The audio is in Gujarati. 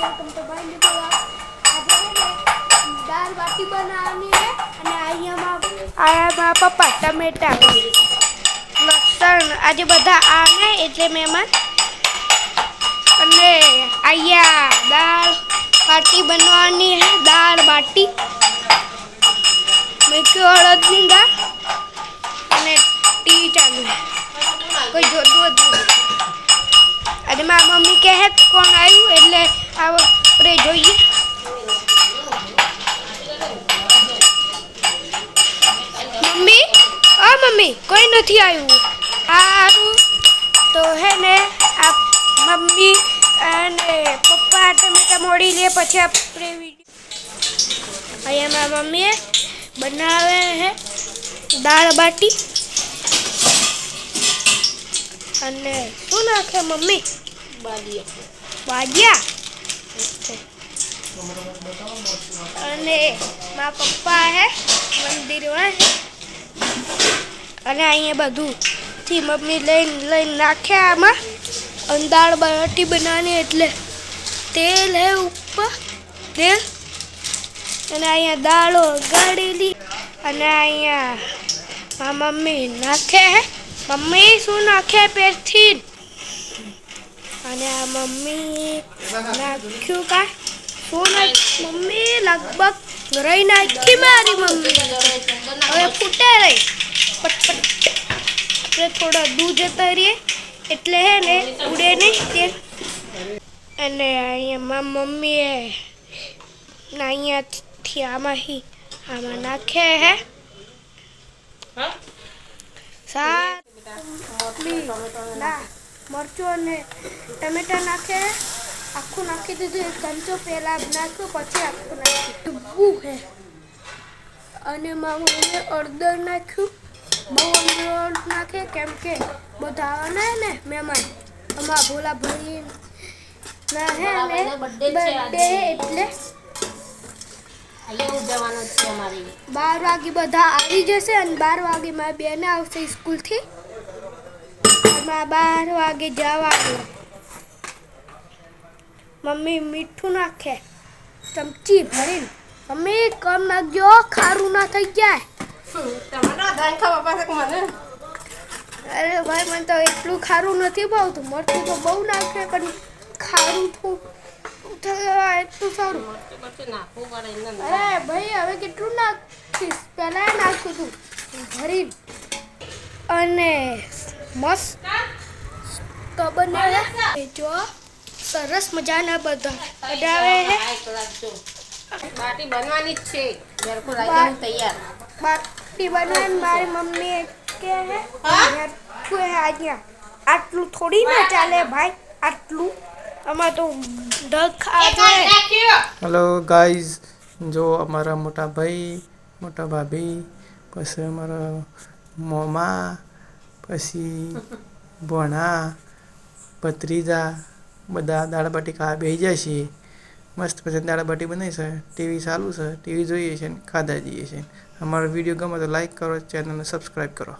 Welcome to my new blog આજે છે ને દાળ બાટી બનાવવાની છે અને અહીંયા આયા મારા પપ્પા ટમેટા. લસણ આજે બધા આને એટલે મહેમાન. અને અહીંયા દાળ બાટી બનવાની છે. દાળ બાટી. મેથી અડદની દાળ અને ટી ચાલુ કોઈ જોતું જ અને મારા મમ્મી કહે છે, કોણ આવ્યું એટલે આપણે જોઈએ. મમ્મી? આ મમ્મી. કોઈ નથી આવ્યું. સારું તો હે ને આ મમ્મી અને પપ્પા ટમેટા મોડી લે પછી આપણે અહીંયા મારા મમ્મીએ બનાવે હે દાળ બાટી. અને શું નાખે મમ્મી? બાજિયા અને મારા પપ્પા હે, મંદિરમાં અને અહીંયા બધું થી મમ્મી લઈને લઈને નાખ્યા આમાં. અને દાળ બાટી બનાવવાની એટલે તેલ હે ઉપર, તેલ. અને અહીંયા દાળો ગાળેલી અને અહીંયા મારા મમ્મી નાખે હે. મમ્મી શું નાખે પેરથી અને આ મમ્મી નાખ્યું કા? શું મમ્મી લગભગ રહી નાખી મારી મમ્મી. હવે ફૂટે રહી. પટ પટ આપણે થોડા દૂધ જતા રહીએ એટલે હે ને ઉડે નહીં તે. અને અહીંયા મારા મમ્મીએ ના અહીંયાથી આમાંથી આમાં નાખે હે. સાત. ના. મરચું અને ટમેટા નાખે. આખું નાખી દીધું એક ચમચો પહેલા નાખ્યું પછી આખું નાખ્યું. ડૂબવું હે. અને મામા મમ્મીએ અડદર નાખ્યું. બહુ અડદર નાખે કેમ કે બધા આવવાના હે ને મહેમાન. અમારા ભોલા ભાઈ ના હે ને બર્થડે એટલે બાર વાગે બધા આવી જશે અને બાર વાગે મારી બેને આવશે સ્કૂલથી. એમાં બાર વાગે જવાનું. મમ્મી મીઠું નાખે. ચમચી ભરીને. મમ્મી કમ નાખજો ખારું ના થઈ જાય. અરે ભાઈ મને તો એટલું ખારું નથી ભાવતું. મરચું તો બહુ નાખે પણ ખારું થોડું એટલું સારું. અરે ભાઈ હવે કેટલું નાખીશ? પહેલા નાખ્યું હતું ભરી અને મસ્ત તો બને જો સરસ મજાના બધા. બનાવે બાટી બનવાની જ છે. જરકો લાગી તૈયાર. બાટી બનાવી મારી મમ્મી કે હે હા? હેઠું હે અહીંયા આટલું થોડી ના ચાલે ભાઈ આટલું. આમાં તો ડખ આવે હેલો ગાઈઝ જો અમારા મોટા ભાઈ મોટા ભાભી પછી અમારા મોમા પછી ભોણા, ભત્રીજા, બધા દાળબાટી ખાવા બેસી જાય છે. મસ્ત પછી દાળબાટી બનાવી છે. ટીવી ચાલુ છે. ટીવી જોઈએ છે ખાધા જઈએ છે. અમારો વીડિયો ગમે તો લાઈક કરો ચેનલને સબસ્ક્રાઈબ કરો.